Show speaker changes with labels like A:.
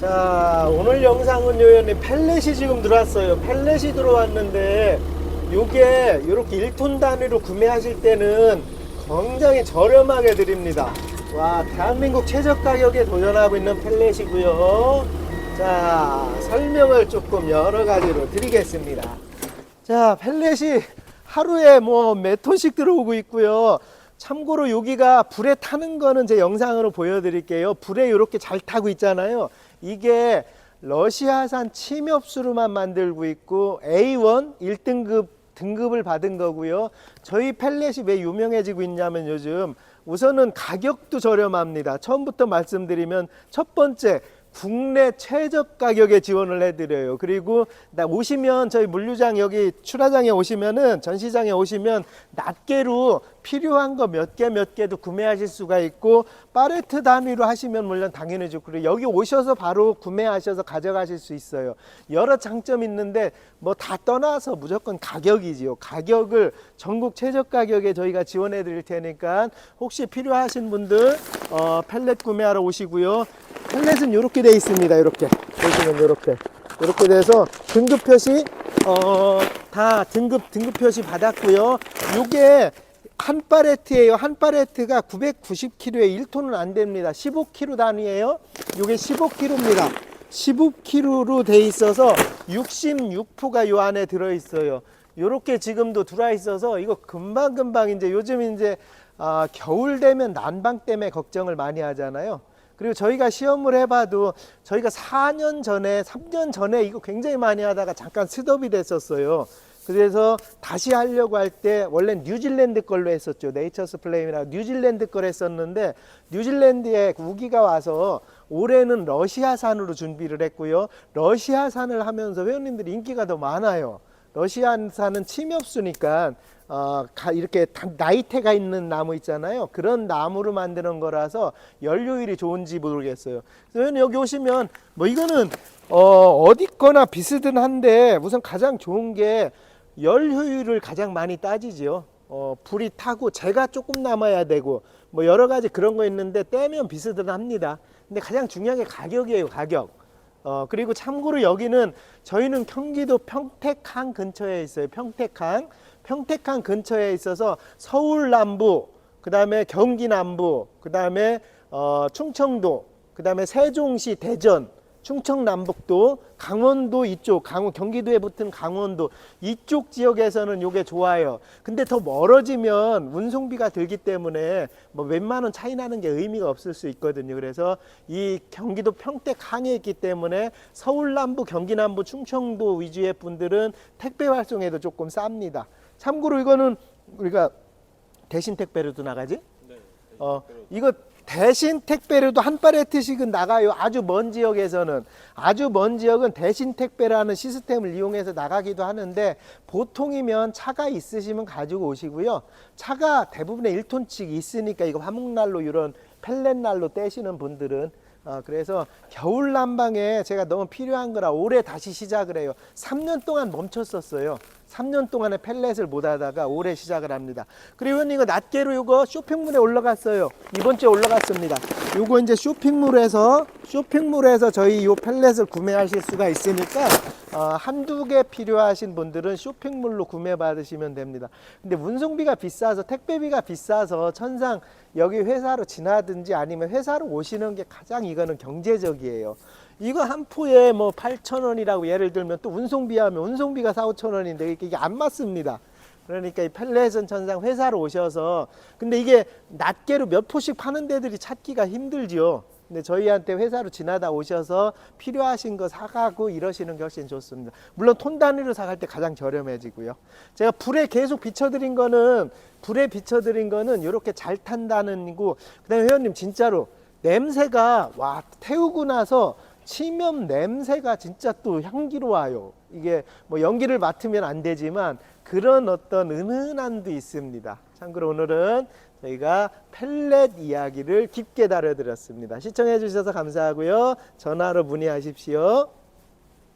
A: 자 오늘 영상은 요연님 펠렛이 지금 들어왔어요. 펠렛이 들어왔는데 요게 이렇게 1톤 단위로 구매하실 때는 굉장히 저렴하게 드립니다. 와 대한민국 최저 가격에 도전하고 있는 펠렛이고요. 자 설명을 조금 여러 가지로 드리겠습니다. 자 펠렛이 하루에 뭐 몇 톤씩 들어오고 있고요. 참고로 여기가 불에 타는 거는 제 영상으로 보여드릴게요. 불에 이렇게 잘 타고 있잖아요 이게 러시아산 침엽수로만 만들고 있고 A1 1등급 등급을 받은 거고요. 저희 펠렛이 왜 유명해지고 있냐면 요즘 우선은 가격도 저렴합니다. 처음부터 말씀드리면 첫 번째 국내 최저 가격에 지원을 해드려요. 그리고 나 오시면 저희 물류장 여기 출하장에 오시면은 전시장에 오시면 낱개로 필요한 거 몇 개 몇 개도 구매하실 수가 있고 파레트 단위로 하시면 물론 당연히죠. 그리고 여기 오셔서 바로 구매하셔서 가져가실 수 있어요. 여러 장점이 있는데 뭐 다 떠나서 무조건 가격이지요. 가격을 전국 최저 가격에 저희가 지원해 드릴 테니까 혹시 필요하신 분들 어, 펠렛 구매하러 오시고요. 펠렛은 이렇게 돼 있습니다. 이렇게 보시면 이렇게 이렇게 돼서 등급 표시 어, 다 등급 등급 표시 받았고요. 요게 한 팔레트예요. 한 팔레트가 990kg에 1톤은 안 됩니다. 15kg 단위예요. 요게 15kg입니다. 15kg로 돼 있어서 66포가 요 안에 들어 있어요. 요렇게 지금도 들어 있어서 이거 금방 금방 이제 요즘 이제 아, 겨울 되면 난방 때문에 걱정을 많이 하잖아요. 그리고 저희가 시험을 해봐도 저희가 4년 전에, 3년 전에 이거 굉장히 많이 하다가 잠깐 스톱이 됐었어요. 그래서 다시 하려고 할 때 원래 뉴질랜드 걸로 했었죠. 네이처스 플레임이라고 뉴질랜드 걸 했었는데 뉴질랜드에 우기가 와서 올해는 러시아산으로 준비를 했고요. 러시아산을 하면서 회원님들이 인기가 더 많아요. 러시아산은 침엽수니까 어, 가- 이렇게 다- 나이테가 있는 나무 있잖아요. 그런 나무로 만드는 거라서 연료율이 좋은지 모르겠어요. 그래서 여기 오시면 뭐 이거는 어, 어디 거나 비슷은 한데 우선 가장 좋은 게 연료율을 가장 많이 따지죠. 어, 불이 타고 재가 조금 남아야 되고 뭐 여러 가지 그런 거 있는데 떼면 비슷은 합니다. 근데 가장 중요한 게 가격이에요, 가격. 어, 그리고 참고로 여기는 저희는 경기도 평택항 근처에 있어요. 평택항. 평택항 근처에 있어서 서울 남부, 그 다음에 경기 남부, 그 다음에 어, 충청도, 그 다음에 세종시, 대전, 충청 남북도, 강원도 이쪽, 강원 경기도에 붙은 강원도 이쪽 지역에서는 요게 좋아요. 근데 더 멀어지면 운송비가 들기 때문에 뭐원 차이 나는 게 의미가 없을 수 있거든요. 그래서 이 경기도 평택 항에 있기 때문에 서울 남부, 경기 남부, 충청도 위주의 분들은 택배 활송에도 조금 쌉니다. 참고로 이거는 우리가 대신 택배로도 나가지? 어, 이거 대신 택배로도 한 팔레트씩은 나가요. 아주 먼 지역에서는 아주 먼 지역은 대신 택배라는 시스템을 이용해서 나가기도 하는데 보통이면 차가 있으시면 가지고 오시고요. 차가 대부분의 1톤씩 있으니까 이거 화목난로 이런 펠렛난로 떼시는 분들은 어, 그래서 겨울 난방에 제가 너무 필요한 거라 올해 다시 시작을 해요. 3년 동안 멈췄었어요. 3년 동안에 펠렛을 못 하다가 올해 시작을 합니다. 그리고 이거 낱개로 이거 쇼핑몰에 올라갔어요. 이번 주에 올라갔습니다. 요거 이제 쇼핑몰에서 쇼핑몰에서 저희 요 펠렛을 구매하실 수가 있으니까 어, 한두 개 필요하신 분들은 쇼핑몰로 구매 받으시면 됩니다. 근데 운송비가 비싸서 택배비가 비싸서 천상 여기 회사로 지나든지 아니면 회사로 오시는 게 가장 이거는 경제적이에요. 이거 한 포에 뭐 8천 원이라고 예를 들면 또 운송비 하면 운송비가 4, 5천 원인데 이게 안 맞습니다. 그러니까 이 펠렛은 천상 회사로 오셔서 근데 이게 낱개로 몇 포씩 파는 데들이 찾기가 힘들지요. 근데 저희한테 회사로 지나다 오셔서 필요하신 거 사가고 이러시는 게 훨씬 좋습니다. 물론 톤 단위로 사갈 때 가장 저렴해지고요. 제가 불에 계속 비춰드린 거는 불에 비춰드린 거는 이렇게 잘 탄다는 거. 그다음에 회원님 진짜로 냄새가 와 태우고 나서 치면 냄새가 진짜 또 향기로워요. 이게 뭐 연기를 맡으면 안 되지만 그런 어떤 은은함도 있습니다. 참고로 오늘은 저희가 펠렛 이야기를 깊게 다뤄드렸습니다. 시청해 주셔서 감사하고요. 전화로 문의하십시오.